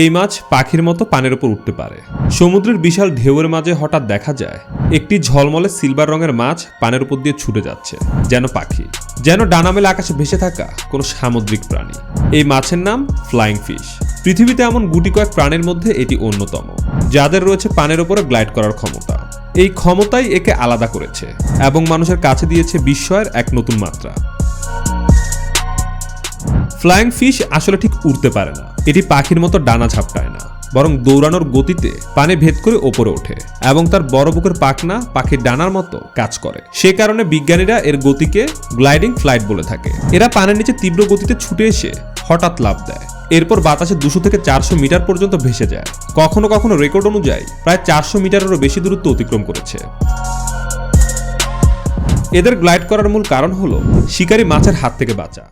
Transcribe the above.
এই মাছ পাখির মতো পানির উপর উঠতে পারে। সমুদ্রের বিশাল ঢেউয়ের মাঝে হঠাৎ দেখা যায়, একটি ঝলমলে সিলভার রঙের মাছ পানের উপর দিয়ে ছুটে যাচ্ছে, যেন পাখি, যেন ডানামেলা আকাশে ভেসে থাকা কোনো সামুদ্রিক প্রাণী। এই মাছের নাম ফ্লাইং ফিশ। পৃথিবীতে এমন গুটি কয়েক প্রাণীর মধ্যে এটি অন্যতম, যাদের রয়েছে পানের উপরে গ্লাইড করার ক্ষমতা। এই ক্ষমতাই একে আলাদা করেছে এবং মানুষের কাছে দিয়েছে বিস্ময়ের এক নতুন মাত্রা। ফ্লাইং ফিশ আসলে ঠিক উড়তে পারে না। এটি পাখির মতো ডানা ঝাপটায় না, বরং দৌড়ানোর গতিতে পানি ভেদ করে ওপরে ওঠে এবং তার বড় বুকের পাখনা পাখির ডানার মতো কাজ করে। সে কারণে বিজ্ঞানীরা এর গতিকে গ্লাইডিং ফ্লাইট বলে থাকে। এরা পানির নিচে তীব্র গতিতে ছুটে এসে হঠাৎ লাভ দেয়। এরপর বাতাসে দুশো থেকে চারশো মিটার পর্যন্ত ভেসে যায়। কখনো কখনো রেকর্ড অনুযায়ী প্রায় চারশো মিটারেরও বেশি দূরত্ব অতিক্রম করেছে। এদের গ্লাইড করার মূল কারণ হলো শিকারী মাছের হাত থেকে বাঁচা।